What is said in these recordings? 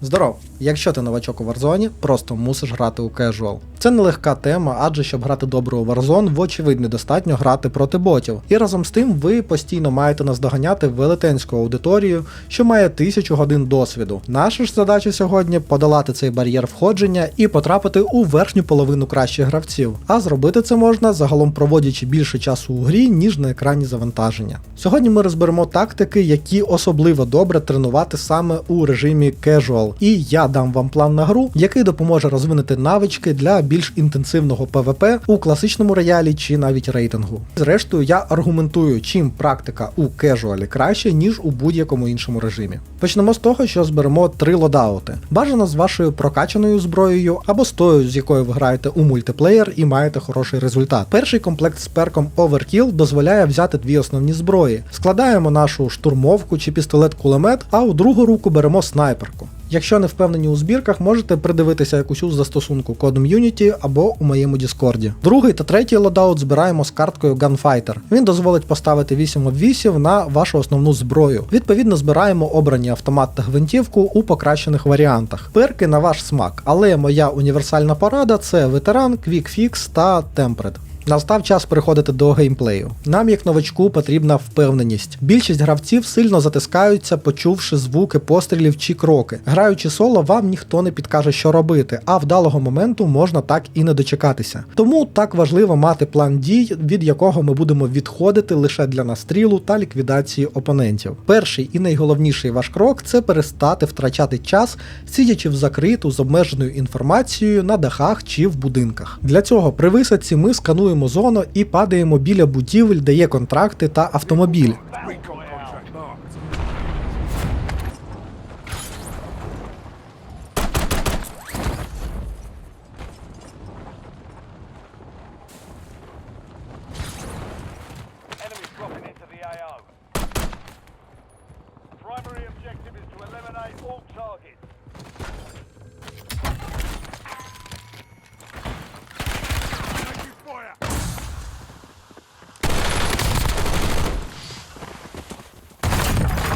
Здоров! Якщо ти новачок у Warzone, просто мусиш грати у Casual. Це нелегка тема, адже щоб грати добре у Warzone, вочевидь недостатньо грати проти ботів. І разом з тим ви постійно маєте наздоганяти велетенську аудиторію, що має тисячу годин досвіду. Наша ж задача сьогодні подолати цей бар'єр входження і потрапити у верхню половину кращих гравців. А зробити це можна загалом проводячи більше часу у грі, ніж на екрані завантаження. Сьогодні ми розберемо тактики, які особливо добре тренувати саме у режимі Casual. І я дам вам план на гру, який допоможе розвинути навички для більш інтенсивного PvP у класичному роялі чи навіть рейтингу. Зрештою, я аргументую, чим практика у Casual краще, ніж у будь-якому іншому режимі. Почнемо з того, що зберемо три лодаути. Бажано з вашою прокачаною зброєю або з тою, з якою ви граєте у мультиплеєр і маєте хороший результат. Перший комплект з перком Overkill дозволяє взяти дві основні зброї. Складаємо нашу штурмовку чи пістолет-кулемет, а у другу руку беремо снайперку. Якщо не впевнені у збірках, можете придивитися якусь у застосунку кодом Unity або у моєму Діскорді. Другий та третій лодаут збираємо з карткою Gunfighter. Він дозволить поставити 8 обвісів на вашу основну зброю. Відповідно, збираємо обрані автомат та гвинтівку у покращених варіантах. Перки на ваш смак, але моя універсальна порада це ветеран, Quick Fix та Tempered. Настав час переходити до геймплею. Нам, як новачку, потрібна впевненість. Більшість гравців сильно затискаються, почувши звуки пострілів чи кроки. Граючи соло, вам ніхто не підкаже, що робити, а вдалого моменту можна так і не дочекатися. Тому так важливо мати план дій, від якого ми будемо відходити лише для настрілу та ліквідації опонентів. Перший і найголовніший ваш крок це перестати втрачати час, сидячи в закриту з обмеженою інформацією на дахах чи в будинках. Для цього при висадці ми скануємо зону і падаємо біля будівель, де є контракти та автомобіль.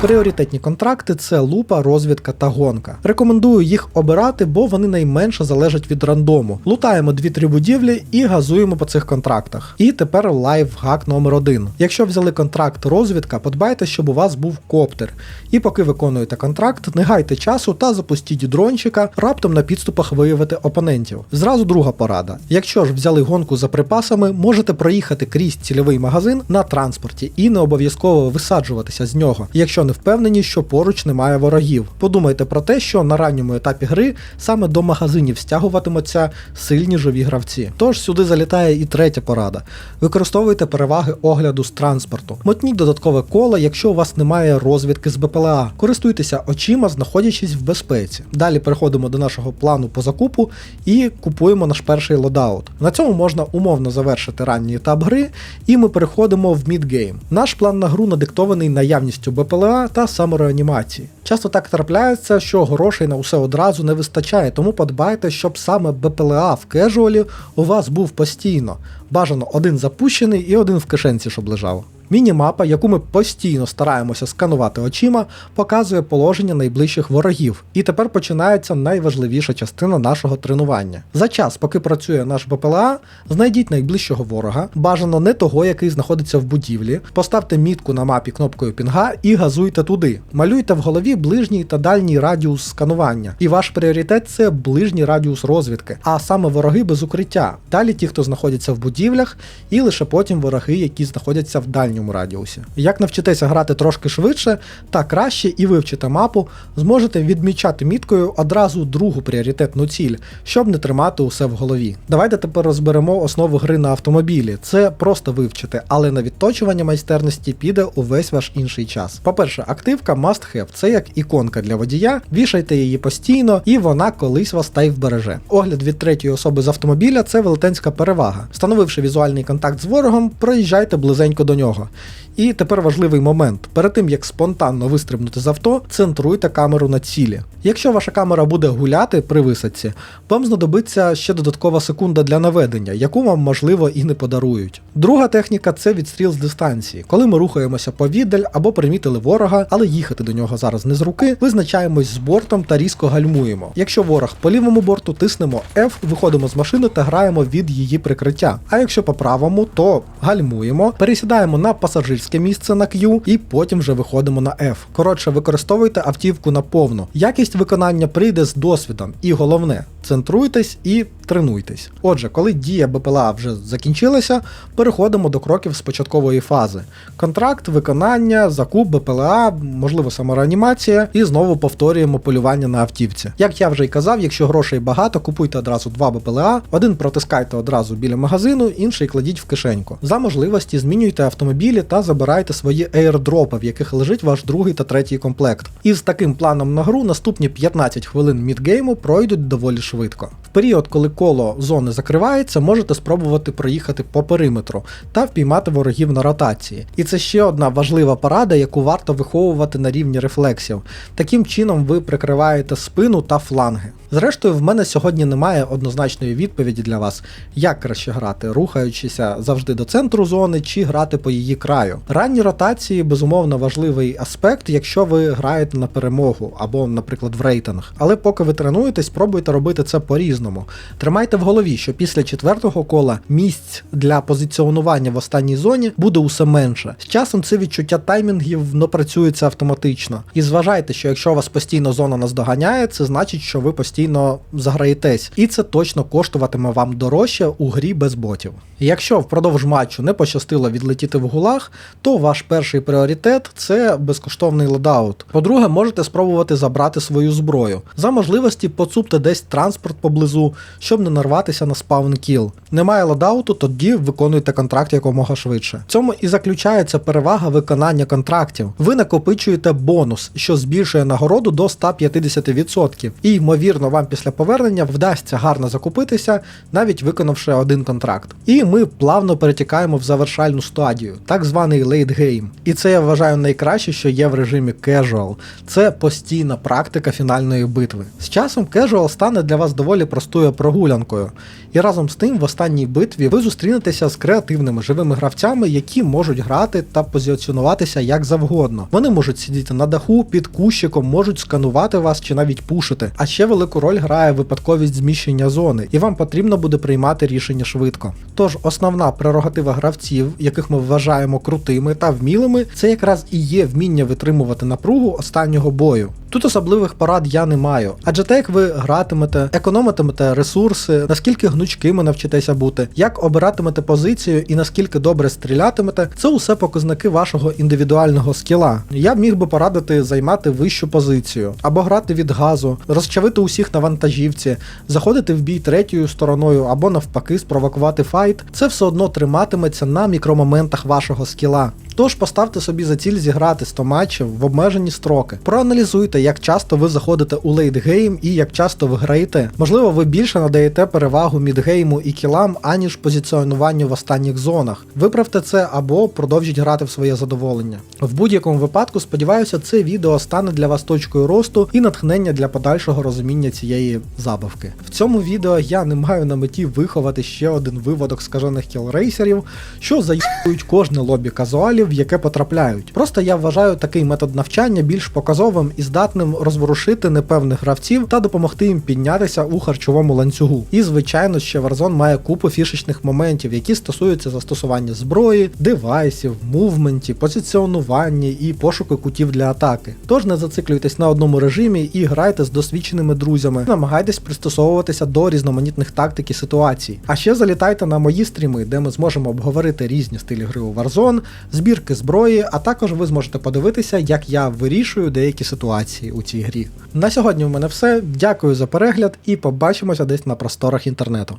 Пріоритетні контракти це лупа, розвідка та гонка. Рекомендую їх обирати, бо вони найменше залежать від рандому. Лутаємо 2-3 будівлі і газуємо по цих контрактах. І тепер лайфхак номер один. Якщо взяли контракт розвідка, подбайте, щоб у вас був коптер. І поки виконуєте контракт, не гайте часу та запустіть дрончика, раптом на підступах виявити опонентів. Зразу друга порада. Якщо ж взяли гонку за припасами, можете проїхати крізь цільовий магазин на транспорті і не обов'язково висаджуватися з нього, якщо не впевнені, що поруч немає ворогів. Подумайте про те, що на ранньому етапі гри саме до магазинів стягуватимуться сильні живі гравці. Тож сюди залітає і третя порада. Використовуйте переваги огляду з транспорту. Мотніть додаткове коло, якщо у вас немає розвідки з БПЛА. Користуйтеся очима, знаходячись в безпеці. Далі переходимо до нашого плану по закупу і купуємо наш перший лодаут. На цьому можна умовно завершити ранній етап гри, і ми переходимо в мідгейм. Наш план на гру надиктований наявністю БПЛА та самореанімації. Часто так трапляється, що грошей на усе одразу не вистачає, тому подбайте, щоб саме БПЛА в кежуалі у вас був постійно. Бажано один запущений і один в кишенці, щоб лежав. Мінімапа, яку ми постійно стараємося сканувати очима, показує положення найближчих ворогів. І тепер починається найважливіша частина нашого тренування. За час, поки працює наш БПЛА, знайдіть найближчого ворога, бажано не того, який знаходиться в будівлі, поставте мітку на мапі кнопкою пінга і газуйте туди. Малюйте в голові ближній та дальній радіус сканування. І ваш пріоритет це ближній радіус розвідки, а саме вороги без укриття. Далі ті, хто знаходяться в будівлях, і лише потім вороги, які знаходяться в дальньому радіусі. Як навчитеся грати трошки швидше та краще і вивчите мапу, зможете відмічати міткою одразу другу пріоритетну ціль, щоб не тримати усе в голові. Давайте тепер розберемо основу гри на автомобілі. Це просто вивчити, але на відточування майстерності піде увесь ваш інший час. По-перше, активка must have – це як іконка для водія, вішайте її постійно, і вона колись вас та й вбереже. Огляд від третьої особи з автомобіля це велетенська перевага. Встановивши візуальний контакт з ворогом, проїжджайте близенько до нього. І тепер важливий момент: перед тим як спонтанно вистрибнути з авто, центруйте камеру на цілі. Якщо ваша камера буде гуляти при висадці, вам знадобиться ще додаткова секунда для наведення, яку вам можливо і не подарують. Друга техніка це відстріл з дистанції. Коли ми рухаємося повідаль або примітили ворога, але їхати до нього зараз не з руки, визначаємось з бортом та різко гальмуємо. Якщо ворог по лівому борту, тиснемо F, виходимо з машини та граємо від її прикриття. А якщо по правому, то гальмуємо, пересідаємо на пасажирське місце на Q і потім вже виходимо на F. Коротше, використовуйте автівку наповну. Якість виконання прийде з досвідом, і головне, центруйтесь і тренуйтесь. Отже, коли дія БПЛА вже закінчилася, переходимо до кроків з початкової фази: контракт, виконання, закуп БПЛА, можливо, самореанімація, і знову повторюємо полювання на автівці. Як я вже й казав, якщо грошей багато, купуйте одразу два БПЛА, один протискайте одразу біля магазину, інший кладіть в кишеньку. За можливості змінюйте автомобілі та забирайте свої аірдропи, в яких лежить ваш другий та третій комплект. І з таким планом на гру наступні 15 хвилин мідгейму пройдуть доволі швидко. В період, коли коло зони закривається, можете спробувати проїхати по периметру та впіймати ворогів на ротації. І це ще одна важлива порада, яку варто виховувати на рівні рефлексів. Таким чином ви прикриваєте спину та фланги. Зрештою, в мене сьогодні немає однозначної відповіді для вас, як краще грати, рухаючися завжди до центру зони чи грати по її краю. Ранні ротації безумовно важливий аспект, якщо ви граєте на перемогу або, наприклад, в рейтинг. Але поки ви тренуєтесь, спробуйте робити це по-різному. Тримайте в голові, що після четвертого кола місць для позиціонування в останній зоні буде усе менше. З часом це відчуття таймінгів напрацюється автоматично. І зважайте, що якщо вас постійно зона наздоганяє, це значить, що ви постійно заграєтесь, і це точно коштуватиме вам дорожче у грі без ботів. Якщо впродовж матчу не пощастило відлетіти в гулаг, то ваш перший пріоритет це безкоштовний лодаут. По-друге, можете спробувати забрати свою зброю. За можливості поцупте десь транспорт поблизу, щоб не нарватися на спаун кіл. Немає лодауту, тоді виконуйте контракт якомога швидше. В цьому і заключається перевага виконання контрактів. Ви накопичуєте бонус, що збільшує нагороду до 150%. І ймовірно, вам після повернення вдасться гарно закупитися, навіть виконавши один контракт. І ми плавно перетікаємо в завершальну стадію, так званий game. І це я вважаю найкраще, що є в режимі casual. Це постійна практика фінальної битви. З часом casual стане для вас доволі простою прогулянкою. І разом з тим, в останній битві ви зустрінетеся з креативними живими гравцями, які можуть грати та позиціонуватися як завгодно. Вони можуть сидіти на даху, під кущиком, можуть сканувати вас чи навіть пушити. А ще велику роль грає випадковість зміщення зони, і вам потрібно буде приймати рішення швидко. Тож основна прерогатива гравців, яких ми вважаємо крутими та вмілими, це якраз і є вміння витримувати напругу останнього бою. Тут особливих порад я не маю, адже те, як ви гратимете, економитимете ресурси, наскільки гнучкими навчитеся бути, як обиратимете позицію і наскільки добре стрілятимете, це усе показники вашого індивідуального скіла. Я міг би порадити займати вищу позицію, або грати від газу, розчавити усіх на вантажівці, заходити в бій третьою стороною, або навпаки спровокувати файт. Це все одно триматиметься на мікромоментах вашого скіла. Тож поставте собі за ціль зіграти 100 матчів в обмежені строки. Проаналізуйте, як часто ви заходите у лейтгейм і як часто ви граєте. Можливо, ви більше надаєте перевагу мідгейму і кілам, аніж позиціонуванню в останніх зонах. Виправте це або продовжіть грати в своє задоволення. В будь-якому випадку, сподіваюся, це відео стане для вас точкою росту і натхнення для подальшого розуміння цієї забавки. В цьому відео я не маю на меті виховати ще один виводок скажених кілрейсерів, що заїбують кожне лобі казуалів, в яке потрапляють. Просто я вважаю такий метод навчання більш показовим і здатним розворушити непевних гравців та допомогти їм піднятися у харчовому ланцюгу. І звичайно, ще Warzone має купу фішечних моментів, які стосуються застосування зброї, девайсів, мувменті, позиціонування і пошуку кутів для атаки. Тож не зациклюйтесь на одному режимі і грайте з досвідченими друзями. Намагайтесь пристосовуватися до різноманітних тактик і ситуацій. А ще залітайте на мої стріми, де ми зможемо обговорити різні стилі гри у Warzone, збірки зброї, а також ви зможете подивитися, як я вирішую деякі ситуації у цій грі. На сьогодні в мене все. Дякую за перегляд і побачимося десь на просторах інтернету.